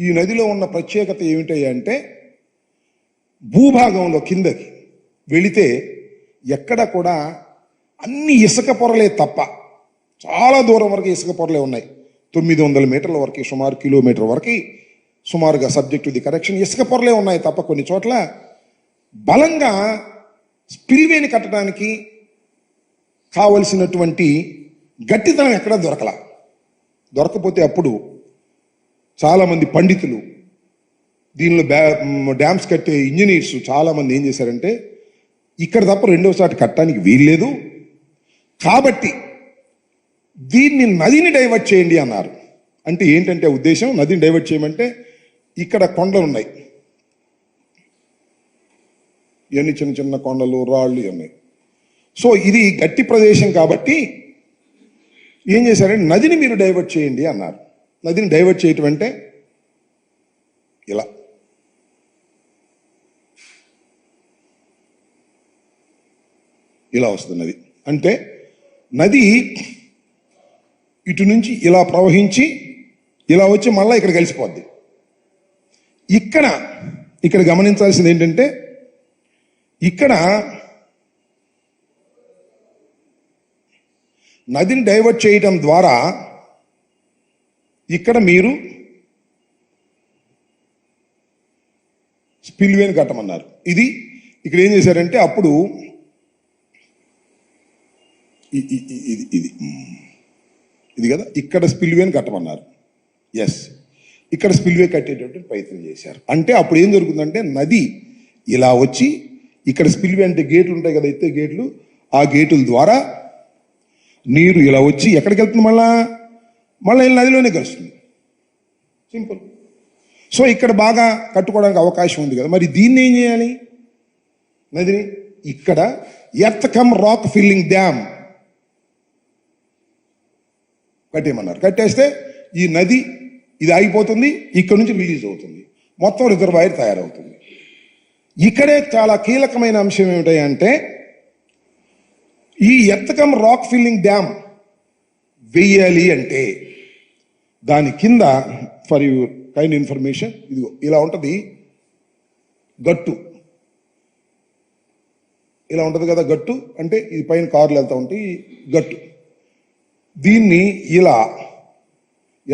ఈ నదిలో ఉన్న ప్రత్యేకత ఏమిటంటే భూభాగంలో కిందకి వెళితే ఎక్కడ కూడా అన్ని ఇసుక పొరలే తప్ప చాలా దూరం వరకు ఇసుక పొరలే ఉన్నాయి. తొమ్మిది వందల మీటర్ల వరకు సుమారు కిలోమీటర్ వరకు సుమారుగా సబ్జెక్ట్ ది కరెక్షన్ ఇసుక పొరలే ఉన్నాయి తప్ప కొన్ని చోట్ల. బలంగా స్పిల్వేని కట్టడానికి కావలసినటువంటి గట్టితనం ఎక్కడ దొరకలా. దొరకపోతే అప్పుడు చాలామంది పండితులు దీనిలో బ్యా డ్యామ్స్ కట్టే ఇంజనీర్స్ చాలామంది ఏం చేశారంటే ఇక్కడ తప్ప రెండవసారి కట్టడానికి వీల్లేదు. కాబట్టి దీన్ని నదిని డైవర్ట్ చేయండి అన్నారు. అంటే ఏంటంటే ఉద్దేశం? నదిని డైవర్ట్ చేయమంటే ఇక్కడ కొండలు ఉన్నాయి. ఇవన్నీ చిన్న చిన్న కొండలు రాళ్ళు ఇవన్నీ. సో ఇది గట్టి ప్రదేశం కాబట్టి ఏం చేశారంటే నదిని మీరు డైవర్ట్ చేయండి అన్నారు. నదిని డైవర్ట్ చేయటం అంటే ఇలా. ఇలా వస్తుంది నది. అంటే నది ఇటు నుంచి ఇలా ప్రవహించి ఇలా వచ్చి మళ్ళీ ఇక్కడ కలిసిపోద్ది. ఇక్కడ ఇక్కడ గమనించాల్సింది ఏంటంటే ఇక్కడ నదిని డైవర్ట్ చేయటం ద్వారా ఇక్కడ మీరు స్పిల్వేని కట్టమన్నారు. ఇది ఇక్కడ ఏం చేశారంటే అప్పుడు ఇది ఇది ఇది కదా? ఇక్కడ స్పిల్వేని కట్టమన్నారు. ఎస్ ఇక్కడ స్పిల్వే కట్టేటటువంటి ప్రయత్నం చేశారు. అంటే అప్పుడు ఏం జరుగుతుందంటే నది ఇలా వచ్చి ఇక్కడ స్పిల్వే అంటే గేట్లు ఉంటాయి కదా అయితే గేట్లు ఆ గేటుల ద్వారా నీరు ఇలా వచ్చి ఎక్కడికి వెళ్తుంది మళ్ళా? మళ్ళీ నదిలోనే కలుస్తుంది. సింపుల్ సో ఇక్కడ బాగా కట్టుకోవడానికి అవకాశం ఉంది కదా. మరి దీన్ని ఏం చేయాలి? నదిని ఇక్కడ earth cum rock filling dam కట్టేయమన్నారు. కట్టేస్తే ఈ నది ఇది ఆగిపోతుంది ఇక్కడ నుంచి రిలీజ్ అవుతుంది. మొత్తం రిజర్వాయర్ తయారవుతుంది. ఇక్కడే చాలా కీలకమైన అంశం ఏమిటంటే ఈ ఎత్తకం రాక్ ఫిల్లింగ్ డ్యామ్ వెయ్యాలి అంటే దాని కింద ఫర్ యూ కైండ్ ఇన్ఫర్మేషన్ ఇదిగో ఇలా ఉంటుంది. గట్టు. ఇలా ఉంటుంది కదా గట్టు అంటే ఇది పైన కార్లు వెళ్తూ ఉంటాయి గట్టు. దీన్ని ఇలా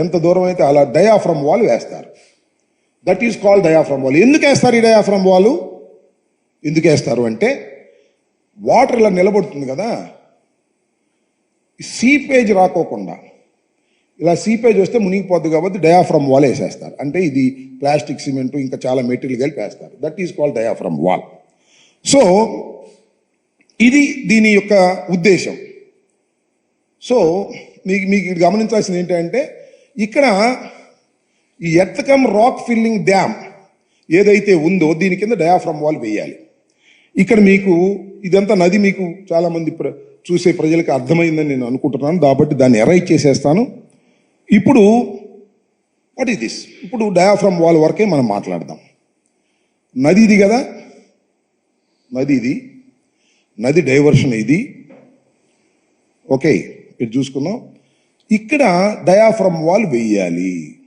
ఎంత దూరం అయితే అలా డయాఫ్రమ్ వాల్ వేస్తారు. That is called diaphragm wall ఎందుకు వేస్తారు ఈ డయాఫ్రమ్ వాల్ ఎందుకు వేస్తారు అంటే వాటర్ ఇలా నిలబడుతుంది కదా. సీపేజ్ రాకోకుండా. ఇలా సీపేజ్ వస్తే మునిగిపోద్ది కాబట్టి డయాఫ్రమ్ వాల్ వేసేస్తారు. అంటే ఇది ప్లాస్టిక్ సిమెంట్ ఇంకా చాలా మెటీరియల్ కలిపి వేస్తారు. That is called diaphragm wall so ఇది దీని యొక్క ఉద్దేశం. సో మీకు మీకు ఇది గమనించాల్సింది ఏంటంటే ఇక్కడ ఈ ఎత్తకం రాక్ ఫిల్లింగ్ డ్యామ్ ఏదైతే ఉందో దీని కింద డయాఫ్రమ్ వాల్ వేయాలి. ఇక్కడ మీకు ఇదంతా నది మీకు చాలామంది ప్ర చూసే ప్రజలకు అర్థమైందని నేను అనుకుంటున్నాను. కాబట్టి దాన్ని ఎరైట్ చేసేస్తాను. ఇప్పుడు వాట్ ఈస్ దిస్ ఇప్పుడు డయాఫ్రమ్ వాల్ వరకే మనం మాట్లాడదాం. నది ఇది కదా? నది ఇది. నది డైవర్షన్ ఇది. ఓకే ఇది చూసుకుందాం ఇక్కడ డయాఫ్రమ్ వాల్ వెయ్యాలి.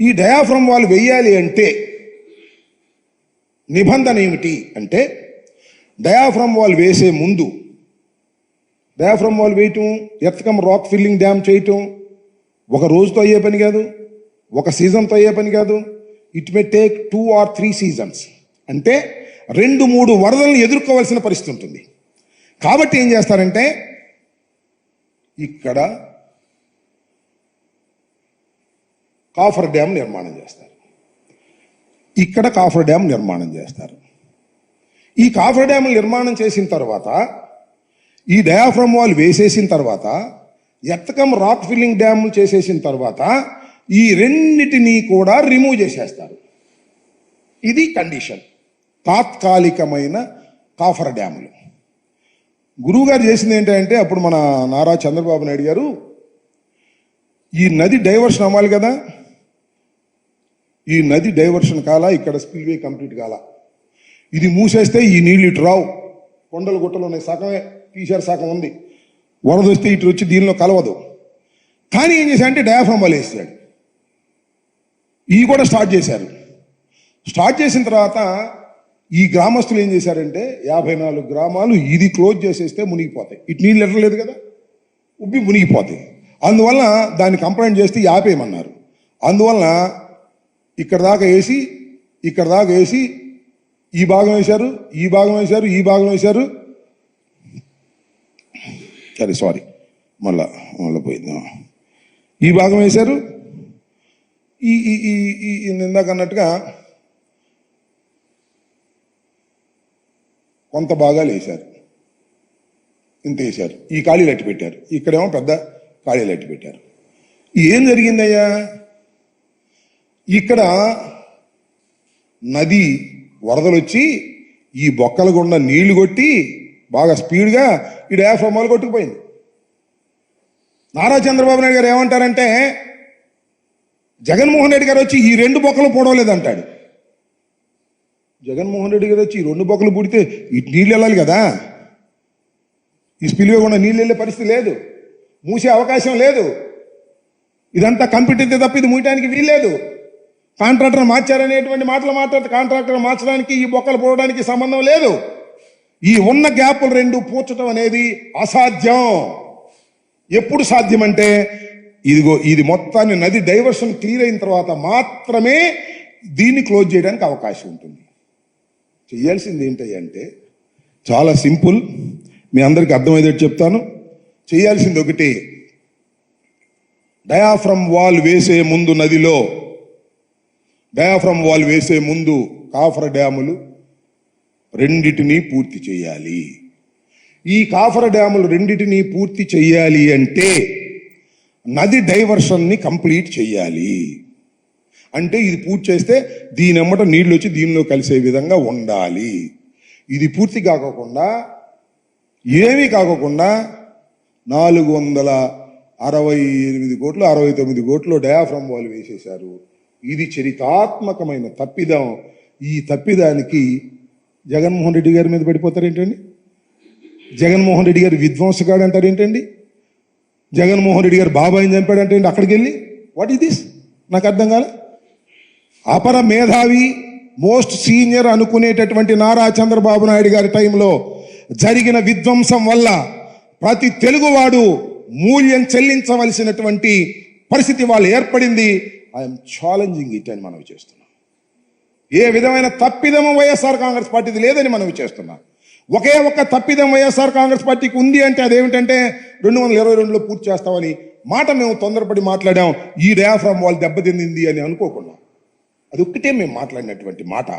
ఈ డయాఫ్రమ్ వాల్ వెయ్యాలి అంటే నిబంధన ఏమిటి అంటే డయాఫ్రమ్ వాల్ వేసే ముందు డయాఫ్రమ్ వాల్ వేయటం ఎత్తకం రాక్ ఫిల్లింగ్ డ్యామ్ చేయటం ఒక రోజుతో అయ్యే పని కాదు ఒక సీజన్తో అయ్యే పని కాదు. It may take two or three seasons అంటే రెండు మూడు వరదలను ఎదుర్కోవాల్సిన పరిస్థితి ఉంటుంది. కాబట్టి ఏం చేస్తారంటే ఇక్కడ కాఫర్ డ్యామ్ నిర్మాణం చేస్తారు. ఇక్కడ కాఫర్ డ్యామ్ నిర్మాణం చేస్తారు. ఈ కాఫర్ డ్యామ్ నిర్మాణం చేసిన తర్వాత ఈ డయాఫ్రమ్ వాల్ వేసేసిన తర్వాత ఎత్తకం రాక్ ఫిల్లింగ్ డ్యాములు చేసేసిన తర్వాత ఈ రెండిటిని కూడా రిమూవ్ చేసేస్తారు. ఇది కండిషన్ తాత్కాలికమైన కాఫర్ డ్యాములు గురువుగారు చేసింది ఏంటంటే అప్పుడు మన నారా చంద్రబాబు నాయుడు గారు ఈ నది డైవర్షన్ అవ్వాలి కదా. ఈ నది డైవర్షన్ కాలా ఇక్కడ స్పిల్వే కంప్లీట్ కాల. ఇది మూసేస్తే ఈ నీళ్ళు ఇటు రావు. కొండలు గుట్టలు ఉన్నాయి సగమే తీశారు సగం ఉంది. వరద వస్తే ఇటు వచ్చి దీనిలో కలవదు. కానీ ఏం చేశాడంటే డయాఫ్రమ్ వాళ్ళు వేసాడు. ఇవి కూడా స్టార్ట్ చేశారు. స్టార్ట్ చేసిన తర్వాత ఈ గ్రామస్తులు ఏం చేశారంటే యాభై నాలుగు గ్రామాలు ఇది క్లోజ్ చేసేస్తే మునిగిపోతాయి. ఇటు నీళ్ళు ఎట్టలేదు కదా? ఉబ్బి మునిగిపోతాయి. అందువల్ల దాన్ని కంప్లైంట్ చేస్తే ఆపేయమన్నారు. అందువల్ల ఇక్కడ దాకా వేసి ఇక్కడ దాకా వేసి ఈ భాగం వేశారు ఈ భాగం వేశారు ఈ భాగం వేశారు సరే సారీ. మళ్ళా మళ్ళీ పోయింది. ఈ భాగం వేశారు? ఈ ఈ ఈ ఈ ఇందాక అన్నట్టుగా కొంత భాగాలు వేశారు. ఇంత వేశారు. ఈ ఖాళీలు అట్టి పెట్టారు. ఇక్కడేమో పెద్ద ఖాళీలు అట్టి పెట్టారు. ఏం జరిగిందయ్యా? ఇక్కడ నది వరదలు వచ్చి ఈ బొక్కల గుండా నీళ్ళు కొట్టి బాగా స్పీడ్గా ఈ డయాఫ్రమాలు కొట్టుకుపోయింది నారా చంద్రబాబు నాయుడు గారు ఏమంటారంటే జగన్మోహన్ రెడ్డి గారు వచ్చి ఈ రెండు బొక్కలు పొడవలేదంటాడు. జగన్మోహన్ రెడ్డి గారు వచ్చి ఈ రెండు బొక్కలు పుడితే ఇటు నీళ్ళు వెళ్ళాలి కదా? ఈ స్పిల్వే కూడా నీళ్ళు వెళ్ళే పరిస్థితి లేదు. మూసే అవకాశం లేదు. ఇదంతా కంప్యూటర్ తప్ప ఇది మూయటానికి వీల్లేదు కాంట్రాక్టర్ మార్చారనేటువంటి మాటలు మాట్లాడితే కాంట్రాక్టర్ మార్చడానికి ఈ బొక్కలు పోవడానికి సంబంధం లేదు. ఈ ఉన్న గ్యాపులు రెండు పూడ్చడం అనేది అసాధ్యం. ఎప్పుడు సాధ్యమంటే ఇదిగో ఇది మొత్తాన్ని నది డైవర్షన్ క్లియర్ అయిన తర్వాత మాత్రమే దీన్ని క్లోజ్ చేయడానికి అవకాశం ఉంటుంది. చేయాల్సింది ఏంటంటే చాలా సింపుల్. మీ అందరికి అర్థమయ్యేటట్టు చెప్తాను. చేయాల్సింది ఒకటి. డయాఫ్రమ్ వాల్ వేసే ముందు నదిలో డయాఫ్రమ్ వాల్ వేసే ముందు కాఫర్ డ్యాములు రెండిటినీ పూర్తి చేయాలి. ఈ కాఫర డ్యాములు రెండిటిని పూర్తి చేయాలి అంటే నది డైవర్షన్ని కంప్లీట్ చేయాలి. అంటే ఇది పూర్తి చేస్తే దీని అమ్మట నీళ్ళు వచ్చి దీనిలో కలిసే విధంగా ఉండాలి. ఇది పూర్తి కాకోకుండా ఏమీ కాకోకుండా నాలుగు వందల అరవై ఎనిమిది కోట్లు అరవై తొమ్మిది కోట్లు డయాఫ్రమ్ వాల్ వేసేశారు. ఇది చరితాత్మకమైన తప్పిదం. ఈ తప్పిదానికి జగన్మోహన్ రెడ్డి గారి మీద పడిపోతారేంటండి? జగన్మోహన్ రెడ్డి గారు విధ్వంసగాడు అంటారు ఏంటండి జగన్మోహన్ రెడ్డి గారు బాబాయిని చంపాడంటే ఏంటి అక్కడికి వెళ్ళి వాట్ ఈస్ దిస్ నాకు అర్థం కాలే. అపర మేధావి మోస్ట్ సీనియర్ అనుకునేటటువంటి నారా చంద్రబాబు నాయుడు గారి టైంలో జరిగిన విధ్వంసం వల్ల ప్రతి తెలుగువాడు మూల్యం చెల్లించవలసినటువంటి పరిస్థితి వాళ్ళు ఏర్పడింది. ఐఎమ్ ఛాలెంజింగ్ ఇట్ అని మనం చేస్తున్నాం. ఏ విధమైన తప్పిదము వైఎస్ఆర్ కాంగ్రెస్ పార్టీది లేదని మనం చేస్తున్నాం ఒకే ఒక్క తప్పిదం వైఎస్ఆర్ కాంగ్రెస్ పార్టీకి ఉంది అంటే అదేమిటంటే రెండు వందల ఇరవై రెండులో పూర్తి చేస్తామని మాట మేము తొందరపడి మాట్లాడాం ఈ డయాఫ్రామ్ వాళ్ళు దెబ్బతింది అని అనుకోకుండా. అది ఒక్కటే మేము మాట్లాడినటువంటి మాట.